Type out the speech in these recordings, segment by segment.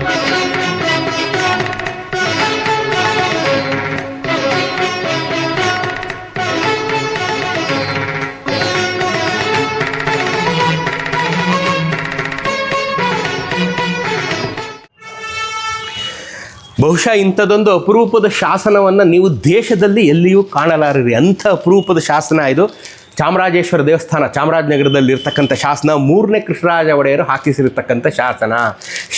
Thank you. ಬಹುಶಃ ಇಂಥದ್ದೊಂದು ಅಪರೂಪದ ಶಾಸನವನ್ನು ನೀವು ದೇಶದಲ್ಲಿ ಎಲ್ಲಿಯೂ ಕಾಣಲಾರಿರಿ. ಅಂಥ ಅಪರೂಪದ ಶಾಸನ ಇದು. ಚಾಮರಾಜೇಶ್ವರ ದೇವಸ್ಥಾನ, ಚಾಮರಾಜನಗರದಲ್ಲಿ ಇರ್ತಕ್ಕಂಥ ಶಾಸನ, ಮೂರನೇ ಕೃಷ್ಣರಾಜ ಒಡೆಯರು ಹಾಕಿಸಿರ್ತಕ್ಕಂಥ ಶಾಸನ.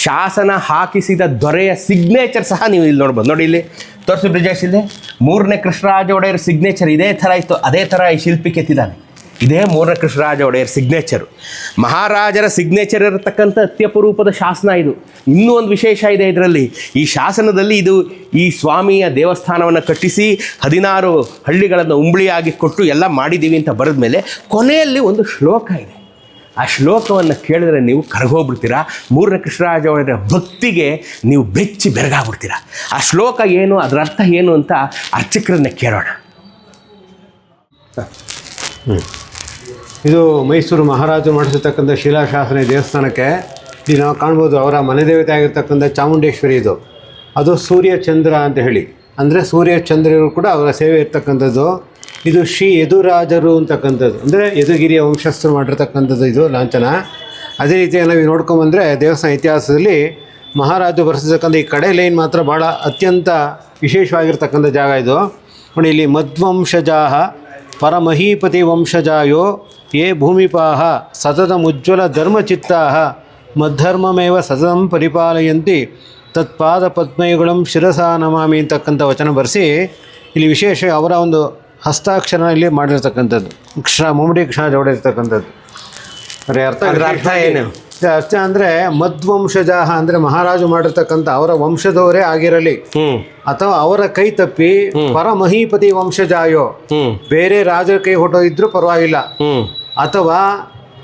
ಶಾಸನ ಹಾಕಿಸಿದ ದೊರೆಯ ಸಿಗ್ನೇಚರ್ ಸಹ ನೀವು ಇಲ್ಲಿ ನೋಡ್ಬೋದು. ನೋಡಿ ಇಲ್ಲಿ, ತೋರಿಸಿ ಬ್ರಿಜೇಶ್ ಇಲ್ಲಿ. ಮೂರನೇ ಕೃಷ್ಣರಾಜ ಒಡೆಯರ ಸಿಗ್ನೇಚರ್ ಇದೇ ಥರ ಇತ್ತು, ಅದೇ ಥರ ಈ ಶಿಲ್ಪಿ ಕೆತ್ತಿದ್ದಾನೆ. ಇದೇ ಮೂರನೇ ಕೃಷ್ಣರಾಜ ಒಡೆಯರ್ ಸಿಗ್ನೇಚರು ಮಹಾರಾಜರ ಸಿಗ್ನೇಚರ್ ಇರತಕ್ಕಂಥ ಅತ್ಯಪರೂಪದ ಶಾಸನ ಇದು. ಇನ್ನೂ ಒಂದು ವಿಶೇಷ ಇದೆ ಇದರಲ್ಲಿ. ಈ ಶಾಸನದಲ್ಲಿ ಇದು ಈ ಸ್ವಾಮಿಯ ದೇವಸ್ಥಾನವನ್ನು ಕಟ್ಟಿಸಿ ಹದಿನಾರು ಹಳ್ಳಿಗಳನ್ನು ಉಂಬಳಿಯಾಗಿ ಕೊಟ್ಟು ಎಲ್ಲ ಮಾಡಿದ್ದೀವಿ ಅಂತ ಬರೆದ ಮೇಲೆ ಕೊನೆಯಲ್ಲಿ ಒಂದು ಶ್ಲೋಕ ಇದೆ. ಆ ಶ್ಲೋಕವನ್ನು ಕೇಳಿದರೆ ನೀವು ಕರಗೋಗ್ಬಿಡ್ತೀರಾ? ಮೂರನೇ ಕೃಷ್ಣರಾಜ ಒಡೆಯರ ಭಕ್ತಿಗೆ ನೀವು ಬೆಚ್ಚಿ ಬೆರಗಾಗ್ಬಿಡ್ತೀರಾ? ಆ ಶ್ಲೋಕ ಏನು, ಅದರ ಅರ್ಥ ಏನು ಅಂತ ಅರ್ಚಕರನ್ನ ಕೇಳೋಣ. ಇದು ಮೈಸೂರು ಮಹಾರಾಜರು ಮಾಡಿಸಿರ್ತಕ್ಕಂಥ ಶಿಲಾಶಾಸನ ದೇವಸ್ಥಾನಕ್ಕೆ ಇಲ್ಲಿ ನಾವು ಕಾಣ್ಬೋದು ಅವರ ಮನೆ ದೇವತೆ ಆಗಿರ್ತಕ್ಕಂಥ ಚಾಮುಂಡೇಶ್ವರಿ ಇದು. ಅದು ಸೂರ್ಯ ಚಂದ್ರ ಅಂತ ಹೇಳಿ. ಅಂದರೆ ಸೂರ್ಯ ಚಂದ್ರರು ಕೂಡ ಅವರ ಸೇವೆ ಇರ್ತಕ್ಕಂಥದ್ದು. ಇದು ಶ್ರೀ ಯದುರಾಜರು ಅಂತಕ್ಕಂಥದ್ದು. ಅಂದರೆ ಯದುಗಿರಿಯ ವಂಶಸ್ಥರು ಮಾಡಿರ್ತಕ್ಕಂಥದ್ದು ಇದು ಲಾಂಛನ. ಅದೇ ರೀತಿ ನಾವು ನೋಡ್ಕೊಂಬಂದರೆ ದೇವಸ್ಥಾನ ಇತಿಹಾಸದಲ್ಲಿ ಮಹಾರಾಜರು ಬರೆಸಿರ್ತಕ್ಕಂಥ ಈ ಕಡೆ ಲೈನ್ ಮಾತ್ರ ಭಾಳ ಅತ್ಯಂತ ವಿಶೇಷವಾಗಿರ್ತಕ್ಕಂಥ ಜಾಗ ಇದು. ನೋಡಿ, ಇಲ್ಲಿ ಮಧ್ವಂಶಜಾಹ, ಪರಮಹೀಪತಿ ವಂಶಜಾಯೋ ಯೇ ಭೂಮಿಪಾಹ ಸತತಮುಜ್ವಲ ಧರ್ಮಚಿತ್ತಾಹ ಮದ್ಧರ್ಮಮೇವ ಸತತಂ ಪರಿಪಾಲಯಂತಿ ತತ್ಪಾದ ಪದ್ಮಯುಗಳಂ ಶಿರಸ ನಮಾಮಿ ಅಂತಕ್ಕಂಥ ವಚನ ಬರೆಸಿ ಇಲ್ಲಿ ವಿಶೇಷ ಅವರ ಒಂದು ಹಸ್ತಾಕ್ಷರ ಇಲ್ಲಿ ಮಾಡಿರ್ತಕ್ಕಂಥದ್ದು. ಕ್ಷ ಮುಮ್ಮಡಿ ಕ್ಷಣ ಜೋಡಿರ್ತಕ್ಕಂಥದ್ದು. ಅರೆ ಅರ್ಥ ಅರ್ಥ ಏನು? ಇದು ಅಂದ್ರೆ ಅಂದರೆ ಅಂದ್ರೆ ಮಹಾರಾಜು ಮಾಡಿರ್ತಕ್ಕಂಥ ಅವರ ವಂಶದವರೇ ಆಗಿರಲಿ ಅಥವಾ ಅವರ ಕೈ ತಪ್ಪಿ ಪರಮಹೀಪತಿ ವಂಶಜಾಯೋ ಬೇರೆ ರಾಜರ ಕೈ ಹೊಟ್ಟೋಗಿದ್ರು ಪರವಾಗಿಲ್ಲ. ಅಥವಾ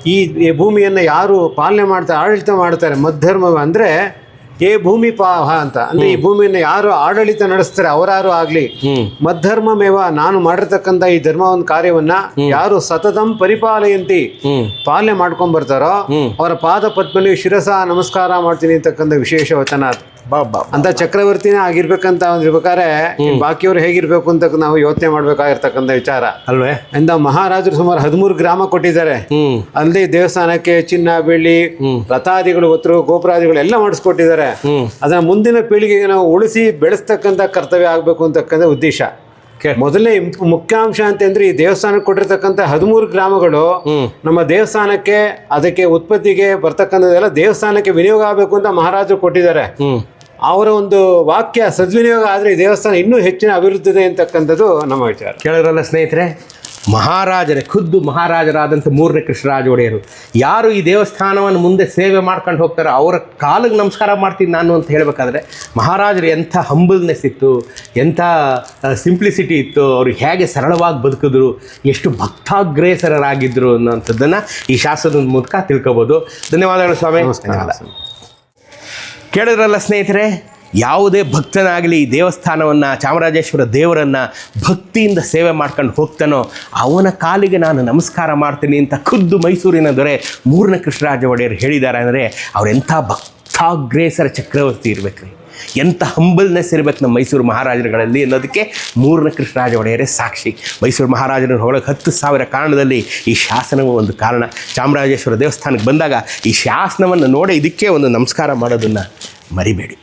ಈ ಈ ಭೂಮಿಯನ್ನು ಯಾರು ಪಾಲನೆ ಮಾಡ್ತಾರೆ ಆಡಳಿತ ಮಾಡ್ತಾರೆ ಮಧ್ಯರ್ಮ ಅಂದರೆ ಏ ಭೂಮಿ ಪಾಹ ಅಂತ. ಅಂದ್ರೆ ಈ ಭೂಮಿಯನ್ನು ಯಾರು ಆಡಳಿತ ನಡೆಸ್ತಾರೆ ಅವರಾರು ಆಗ್ಲಿ. ಮದ್ಧರ್ಮ ಮೇವ ನಾನು ಮಾಡಿರ್ತಕ್ಕಂಥ ಈ ಧರ್ಮ ಒಂದು ಕಾರ್ಯವನ್ನ ಯಾರು ಸತತಂ ಪರಿಪಾಲಯಂತಿ ಪಾಲನೆ ಮಾಡ್ಕೊಂಡ್ ಬರ್ತಾರೋ ಅವರ ಪಾದ ಪದ್ಮನಿ ಶಿರಸ ನಮಸ್ಕಾರ ಮಾಡ್ತೀನಿ ಅಂತಕ್ಕಂಥ ವಿಶೇಷ ವಚನ ಅದು. ಅಂತ ಚಕ್ರವರ್ತಿನೇ ಆಗಿರ್ಬೇಕಂತ ಒಂದು ಇರ್ಬೇಕಾದ್ರೆ ಬಾಕಿಯವ್ರು ಹೇಗಿರ್ಬೇಕು ಅಂತ ನಾವು ಯೋಚನೆ ಮಾಡ್ಬೇಕಾಗಿರ್ತಕ್ಕಂಥ ವಿಚಾರ. ಅಲ್ವೇ? ಇಂದ ಮಹಾರಾಜರು ಸುಮಾರು ಹದಿಮೂರು ಗ್ರಾಮ ಕೊಟ್ಟಿದ್ದಾರೆ. ಅಲ್ಲಿ ಅಲ್ಲದೆ ದೇವಸ್ಥಾನಕ್ಕೆ ಚಿನ್ನ ಬೆಳ್ಳಿ ರಥಾದಿಗಳು ಒತ್ತರು ಗೋಪುರಾದಿಗಳು ಎಲ್ಲ ಮಾಡಿಸ್ಕೊಟ್ಟಿದ್ದಾರೆ. ಅದನ್ನ ಮುಂದಿನ ಪೀಳಿಗೆಗೆ ನಾವು ಉಳಿಸಿ ಬೆಳೆಸ್ತಕ್ಕಂಥ ಕರ್ತವ್ಯ ಆಗಬೇಕು ಅಂತಕ್ಕಂಥ ಉದ್ದೇಶ. ಮೊದಲನೇ ಮುಖ್ಯಾಂಶ ಅಂತಂದ್ರೆ ಈ ದೇವಸ್ಥಾನಕ್ಕೆ ಕೊಟ್ಟಿರ್ತಕ್ಕಂಥ ಹದಿಮೂರು ಗ್ರಾಮಗಳು ನಮ್ಮ ದೇವಸ್ಥಾನಕ್ಕೆ ಅದಕ್ಕೆ ಉತ್ಪತ್ತಿಗೆ ಬರ್ತಕ್ಕಂಥದ್ದೆಲ್ಲ ದೇವಸ್ಥಾನಕ್ಕೆ ವಿನಿಯೋಗ ಆಗಬೇಕು ಅಂತ ಮಹಾರಾಜರು ಕೊಟ್ಟಿದ್ದಾರೆ. ಅವರ ಒಂದು ವಾಕ್ಯ ಸದ್ವಿನಿಯೋಗ ಆದರೆ ಈ ದೇವಸ್ಥಾನ ಇನ್ನೂ ಹೆಚ್ಚಿನ ಅಭಿವೃದ್ಧಿ ಇದೆ ಅಂತಕ್ಕಂಥದ್ದು ನಮ್ಮ ವಿಚಾರ. ಕೇಳಿದ್ರಲ್ಲ ಸ್ನೇಹಿತರೆ ಮಹಾರಾಜರೇ ಖುದ್ದು ಮಹಾರಾಜರಾದಂಥ ಮೂರನೇ ಕೃಷ್ಣರಾಜ ಒಡೆಯರು ಯಾರು ಈ ದೇವಸ್ಥಾನವನ್ನು ಮುಂದೆ ಸೇವೆ ಮಾಡ್ಕೊಂಡು ಹೋಗ್ತಾರೋ ಅವರ ಕಾಲಿಗೆ ನಮಸ್ಕಾರ ಮಾಡ್ತೀನಿ ನಾನು ಅಂತ ಹೇಳಬೇಕಾದ್ರೆ ಮಹಾರಾಜರು ಎಂಥ ಹಂಬಲ್ನೆಸ್ ಇತ್ತು ಎಂಥ ಸಿಂಪ್ಲಿಸಿಟಿ ಇತ್ತು ಅವರು ಹೇಗೆ ಸರಳವಾಗಿ ಬದುಕಿದ್ರು ಎಷ್ಟು ಭಕ್ತಾಗ್ರೇಸರರಾಗಿದ್ದರು ಅನ್ನೋಂಥದ್ದನ್ನು ಈ ಶಾಸನದ ಮೂಲಕ ತಿಳ್ಕೊಬೋದು. ಧನ್ಯವಾದಗಳು ಸ್ವಾಮಿ. ಧನ್ಯವಾದ. ಕೇಳಿದ್ರಲ್ಲ ಸ್ನೇಹಿತರೆ, ಯಾವುದೇ ಭಕ್ತನಾಗಲಿ ದೇವಸ್ಥಾನವನ್ನು, ಚಾಮರಾಜೇಶ್ವರ ದೇವರನ್ನು ಭಕ್ತಿಯಿಂದ ಸೇವೆ ಮಾಡ್ಕೊಂಡು ಹೋಗ್ತಾನೋ, ಅವನ ಕಾಲಿಗೆ ನಾನು ನಮಸ್ಕಾರ ಮಾಡ್ತೀನಿ ಅಂತ ಖುದ್ದು ಮೈಸೂರಿನ ದೊರೆ ಮೂರನೇ ಕೃಷ್ಣರಾಜ ಒಡೆಯರು ಹೇಳಿದ್ದಾರೆ ಅಂದರೆ ಅವರೆಂಥ ಭಕ್ತಾಗ್ರೇಸರ ಚಕ್ರವರ್ತಿ ಇರಬೇಕ್ರಿ. ಎಂಥ ಹಂಬಲ್ನೆಸ್ ಇರಬೇಕು ನಮ್ಮ ಮೈಸೂರು ಮಹಾರಾಜರುಗಳಲ್ಲಿ ಅನ್ನೋದಕ್ಕೆ ಮೂರನೇ ಕೃಷ್ಣರಾಜ ಒಡೆಯರೇ ಸಾಕ್ಷಿ. ಮೈಸೂರು ಮಹಾರಾಜರ ಒಳಗೆ ಹತ್ತು ಸಾವಿರ ಕಾರಣದಲ್ಲಿ ಈ ಶಾಸನವು ಒಂದು ಕಾರಣ. ಚಾಮರಾಜೇಶ್ವರ ದೇವಸ್ಥಾನಕ್ಕೆ ಬಂದಾಗ ಈ ಶಾಸನವನ್ನು ನೋಡಿ ಇದಕ್ಕೆ ಒಂದು ನಮಸ್ಕಾರ ಮಾಡೋದನ್ನು ಮರಿಬೇಡಿ.